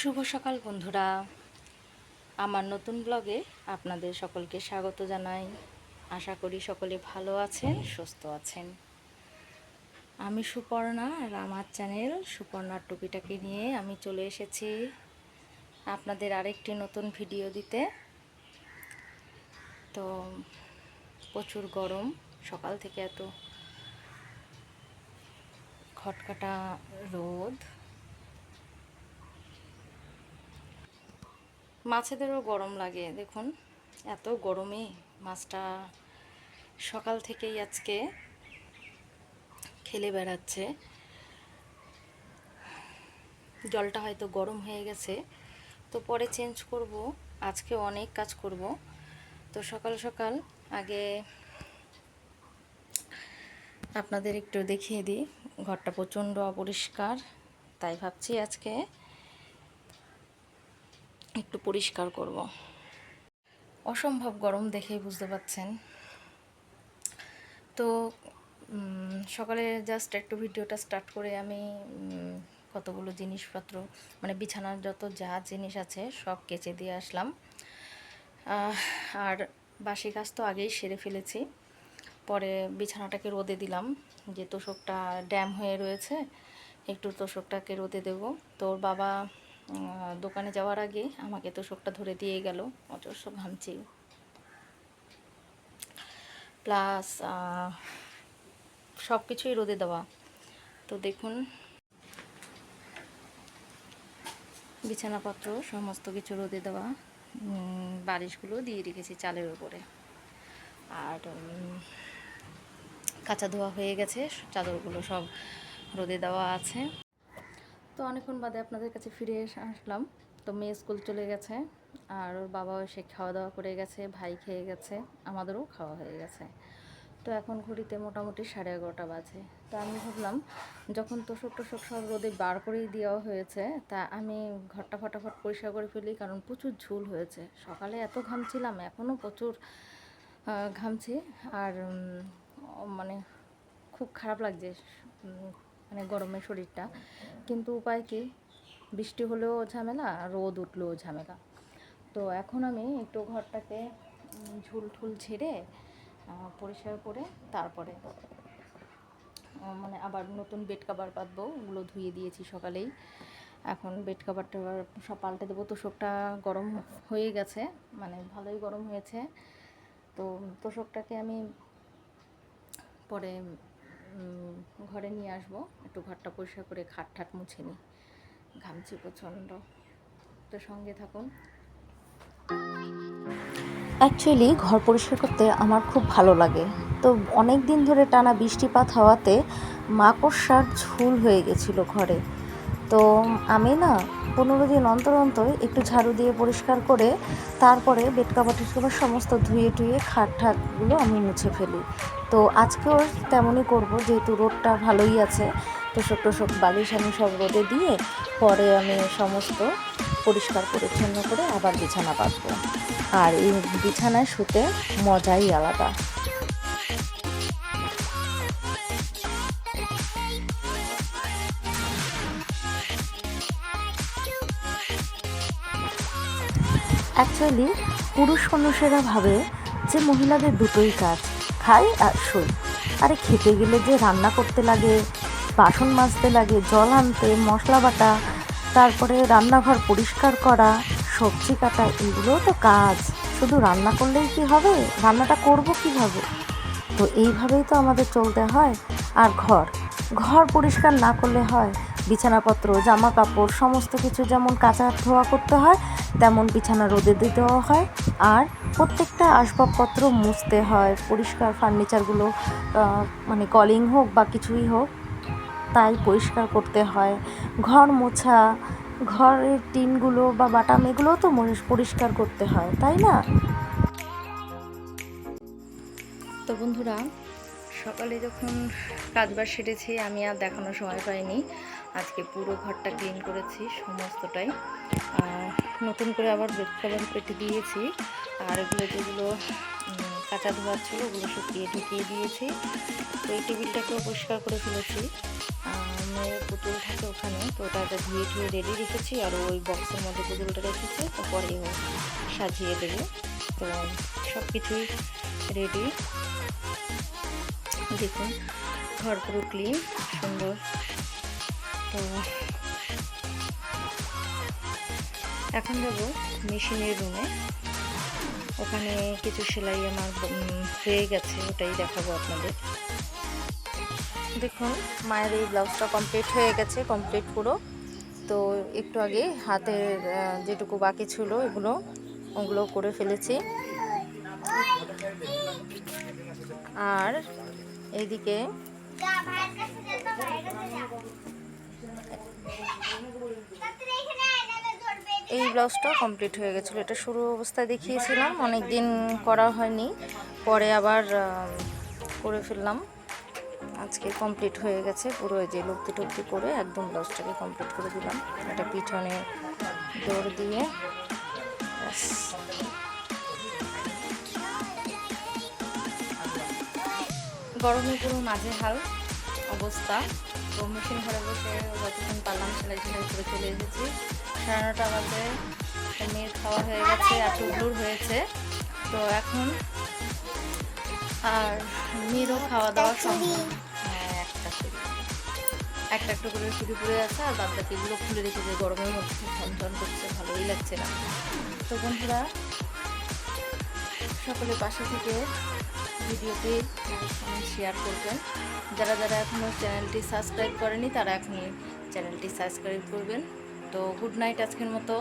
শুভ সকাল বন্ধুরা। আমার নতুন ব্লগে আপনাদের সকলকে স্বাগত জানাই। আশা করি সকলে ভালো আছেন, সুস্থ আছেন। আমি সুপর্ণা আর আমার চ্যানেল সুপর্ণার টুপিটাকে নিয়ে আমি চলে এসেছি আপনাদের আরেকটি নতুন ভিডিও দিতে। তো প্রচুর গরম, সকাল থেকে এত খটকাটা রোদ। মাছেদেরও গরম লাগে। দেখুন, এত গরমে মাছটা সকাল থেকেই আজকে খেলে বেড়াচ্ছে। জলটা হয়তো গরম হয়ে গেছে। তো পরে চেঞ্জ করব। আজকে অনেক কাজ করব। তো সকাল সকাল আগে আপনাদের একটু দেখিয়ে দিই। ঘরটা প্রচণ্ড অপরিষ্কার, তাই ভাবছি আজকে একটু পরিষ্কার করব। অসম্ভব গরম দেখেই বুঝতে পাচ্ছেন তো সকালে জাস্ট একটু ভিডিওটা স্টার্ট করে আমি কতগুলো জিনিসপত্র মানে বিছানার যত যা জিনিস আছে সব কেচে দিয়ে আসলাম। আর বাসি কাজ তো আগেই সেরে ফেলেছি। পরে বিছানাটাকে রোদে দিলাম, যে তোষকটা ড্যাম হয়ে রয়েছে, একটু তোষকটাকে রোদে দেবো। তোর বাবা দোকানে যাওয়ার আগে আমাকে তোষকটা ধরে দিয়ে গেল অজস্র ঘামছি। প্লাস সব কিছুই রোদে দেওয়া। তো দেখুন, বিছানাপত্র, সমস্ত কিছু রোদে দেওয়া। বালিশগুলো দিয়ে রেখেছি চালের উপরে। আর কাঁচা ধোয়া হয়ে গেছে, চাদরগুলো সব রোদে দেওয়া আছে। তো অনেকক্ষণ বাদে আপনাদের কাছে ফিরে আসলাম। তো মেয়ে স্কুল চলে গেছে, আর ওর বাবাও এসে খাওয়া দাওয়া করে গেছে, ভাই খেয়ে গেছে, আমাদেরও খাওয়া হয়ে গেছে। তো এখন ঘড়িতে মোটামুটি সাড়ে এগারোটা বাজে। তো আমি ভাবলাম, যখন তোষক টোষক সব রোদে বার করেই দেওয়া হয়েছে, তা আমি ঘরটা ফটাফট পরিষ্কার করে ফেলি, কারণ প্রচুর ঝুল হয়েছে। সকালে এত ঘামছিলাম, এখনও প্রচুর ঘামছি, আর মানে খুব খারাপ লাগছে। মানে গরমে শরীরটা। কিন্তু উপায় কি? বৃষ্টি হলেও ঝামেলা, রোদ উঠলেও ঝামেলা। তো এখন আমি একটু ঘরটাকে ঝুল ঠুল ঝেড়ে পরিষ্কার করে তারপরে মানে আবার নতুন বেড কাভার পাতবো ওগুলো ধুয়ে দিয়েছি সকালেই। এখন বেড কাভারটা সব পাল্টে দেবো, তোষকটা গরম হয়ে গেছে মানে ভালোই গরম হয়েছে। তো তোষকটাকে আমি পরে ঘরে নিয়ে আসব। একটু ঘরটা পরিষ্কার করে খাট ঠাট মুছে নিই। ঘামছি প্রচণ্ড। তো সঙ্গে থাকুন। অ্যাকচুয়ালি ঘর পরিষ্কার করতে আমার খুব ভালো লাগে। তো অনেক দিন ধরে টানা বৃষ্টিপাত হওয়াতে মাকড়সার ঝুল হয়ে গেছিল ঘরে। তো আমি না পনেরো দিন অন্তর অন্তর একটু ঝাড়ু দিয়ে পরিষ্কার করে তারপরে বেড টেটকাভার সমস্ত ধুয়ে টুয়ে খাট ঠাটগুলো আমি মুছে ফেলি। তো আজকেও তেমনই করব, যেহেতু রোদটা ভালোই আছে তোষক টোষক বালিশ আমি সব রোদে দিয়ে পরে আমি সমস্ত পরিষ্কার পরিচ্ছন্ন করে আবার বিছানা পাতব আর এই বিছানায় শুতে মজাই আলাদা। অ্যাকচুয়ালি পুরুষ মানুষেরা ভাবে যে মহিলাদের দুটোই কাজ, খাই আর শুই। আরে খেতে গেলে যে রান্না করতে লাগে, বাসন মাজতে লাগে, জল আনতে, মশলা বাটা, তারপরে রান্নাঘর পরিষ্কার করা, সবজি কাটা, এগুলোও তো কাজ। শুধু রান্না করলেই কি হবে? রান্নাটা করব কীভাবে? তো এইভাবেই তো আমাদের চলতে হয়। আর ঘর ঘর পরিষ্কার না করলে হয় বিছানাপত্র জামা কাপড় সমস্ত কিছু যেমন কাঁচা ধোয়া করতে হয়, তেমন বিছানা রোদে দিতেও হয়। আর প্রত্যেকটা আসবাবপত্র মুছতে হয়, পরিষ্কার ফার্নিচারগুলো মানে কলিং হোক বা কিছুই হোক, তাই পরিষ্কার করতে হয়। ঘর মোছা, ঘরের টিনগুলো বা বাটাম, এগুলোও তো পরিষ্কার করতে হয়, তাই না? তো বন্ধুরা সকালে যখন কাজবার সেরেছি, আমি আর দেখানোর সময় পাইনি। আজকে পুরো ঘরটা ক্লিন করেছি সমস্তটাই। নতুন করে আবার বেড পেটে দিয়েছি। আর এগুলো যেগুলো কাঁচা ধোয়া ছিল, ওগুলো শুকিয়ে ঢুকিয়ে দিয়েছি। তো এই টেবিলটাকেও পরিষ্কার করে ফেলেছি বাসনের পুতুল থাকে ওখানে, তো ওটা ধুয়ে ধুয়ে রেডি রেখেছি, আর ওই বক্সের মধ্যে পুতুলটা রেখেছি, তো পরে ও সাজিয়ে দেবে। তো সব কিছুই রেডি। দেখুন ঘর পুরো ক্লিন সুন্দর। তো এখন যাব মেশিনের রুমে। ওখানে কিছু সেলাই আমার হয়ে গেছে, ওটাই দেখাবো আপনাদের। দেখুন, মায়ের এই ব্লাউজটা কমপ্লিট হয়ে গেছে কমপ্লিট পুরো। তো একটু আগে হাতের যেটুকু বাকি ছিল, এগুলো, ওগুলো করে ফেলেছি। আর এইদিকে। এই ব্লাউজটা কমপ্লিট হয়ে গেছিল। এটা শুরু অবস্থায় দেখিয়েছিলাম অনেক দিন করা হয়নি। পরে আবার করে ফেললাম। আজকে কমপ্লিট হয়ে গেছে। পুরো যে লুক্তি টুক্তি করে একদম ব্লাউজটাকে কমপ্লিট করে দিলাম। এটা পিছনে দৌড় দিয়ে গরমে পুরো মাঝে হাল অবস্থা। তো মেশিন ঘরে বসে যতক্ষণ পারলাম সেলাই সেলাই করে চলে এসেছি। সাড়ে নটা বাজে। মেয়ের খাওয়া হয়ে গেছে আর টুকলুর হয়েছে। তো এখন আর মেয়েরও খাওয়া দাওয়া সম্ভব। হ্যাঁ একটা একটা একটা করে শুরু পরে আছে আর বাদ বাকিগুলো খুলে রেখেছে গরমের মধ্যে ঝনঝন করছে ভালোই লাগছে না। তো বন্ধুরা সকলে পাশে থেকে ভিডিওটি শেয়ার করবেন। যারা যারা এখনও চ্যানেলটি সাবস্ক্রাইব করেনি, তারা এখনই চ্যানেলটি সাবস্ক্রাইব করবেন। তো গুড নাইট আজকের মতো।